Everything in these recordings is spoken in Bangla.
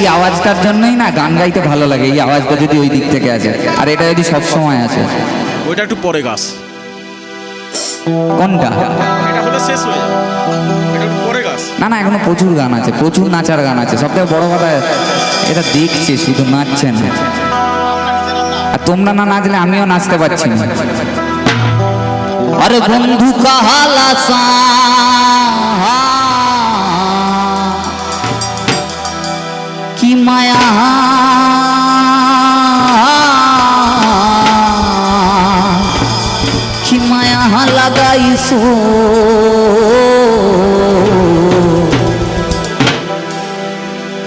এই আওয়াজটার জন্যই না গান গাইতে ভালো লাগে এই আওয়াজটা যদি ওই দিক থেকে আসে। আর এটা যদি সব সময় আসে। ওইটা একটু পরে গাছ কোনটা? এটা হলে শেষ হয়ে যাবে। এটা একটু পরে গাছ না না এখনও প্রচুর গান আছে প্রচুর নাচার গান আছে। সব থেকে বড় কথা এটা দেখছে শুধু নাচছে না আর তোমরা না নাচলে আমিও নাচতে পারছি না। আরে বন্ধু কাহালা সা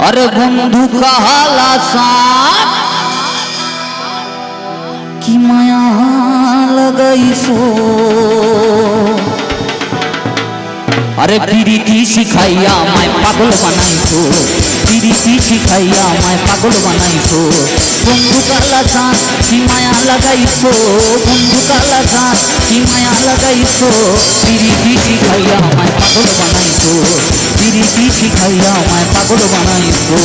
अरे बंधु कहला साथ की माया लगाई सो अरे प्रीति सिखाइया मैं पागल बनाई सो পিরিতি শিখাইয়া আমায় পাগল বানাইছো। বন্ধু কালা চাঁদ কি মায়া লাগাইছো। বন্ধু কালা চাঁদ কি মায়া লাগাইছো। পিরিতি শিখাইয়া আমায় পাগল বানাইছো। পিরিতি শিখাইয়া আমায় পাগল বানাইছো।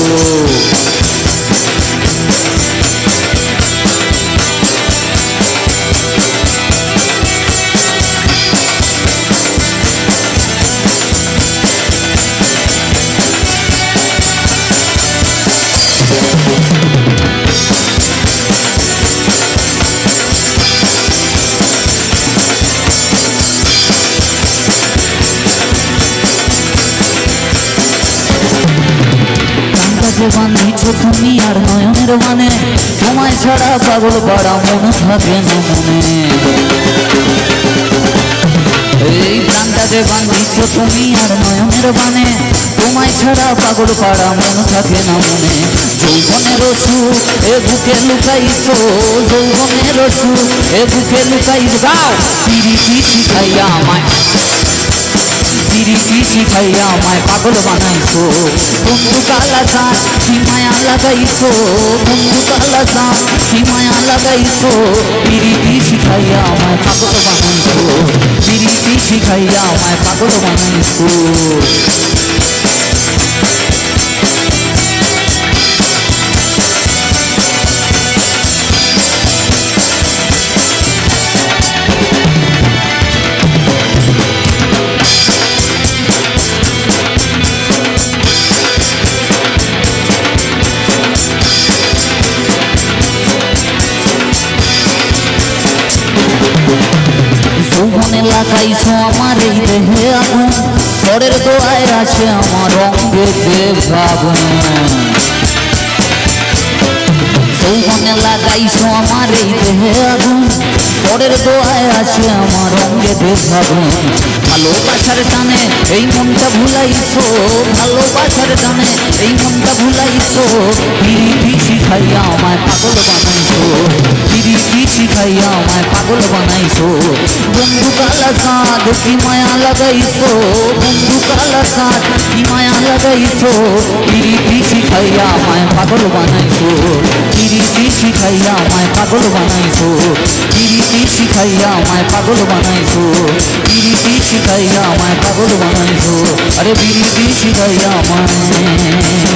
বাঁধিছ আর নয়নের মানে তোমায় ছাড়া পাগল পাড়া মন থাকে না মনে এই প্রাণটাতে বাঁধিছ তুমি আর নয়নের বানে তোমায় ছাড়া পাগল পাড়া মন থাকে না মনে যৌবনের সুখ এ বুকে লুকাইছো, যৌবনের সুখ এ বুকে লুকাইছ গাও পিরিতি শিখাইয়া আমায় পিরিতি খাইয়া আমায় পাগল বানাইছো বন্ধু কালা চাঁদ কি মায়া লাগাইছো বন্ধু কালা চাঁদ কি মায়া লাগাইছো পিরিতি খাইয়া আমায় পাগল বানাইছো পিরিতি খাইয়া আমায় পাগল বানাইছো লাগাইছো আমার এই দেহে আগুন পরের দোয়ায় আছে আমার অঙ্গে ভাবন যৌবনে লাগাইছো আমার এই দেহে আগুন পরের দোয়ায় আছে আমার অঙ্গে ভাবন ভালোবাসার টানে এই মনটা ভুলাইছো, ভালোবাসার টানে এই মনটা ভুলাইছো। পিরিতি শিখাইয়া আমায় পাগল বানাইছো পিরিতি শিখাইয়া আমায় পাগল বানাইছো? বন্ধু কালা সাঁত কি মায়া লাগাইছো? বন্ধু কালা সাঁত কি মায়া লাগাইছো? পিরিতি শিখাইয়া আমায় পাগল বানাইছো। পিরিতি শিখাইয়া আমায় পাগল বানাইছো। পিরিতি শিখাইয়া আমায় পাগল বানাইছো। পিরিতি শিখাইয়া আমায় পাগল বানাইছো। আরে পিরিতি শিখাইয়া আমায় পাগল বানাইছো।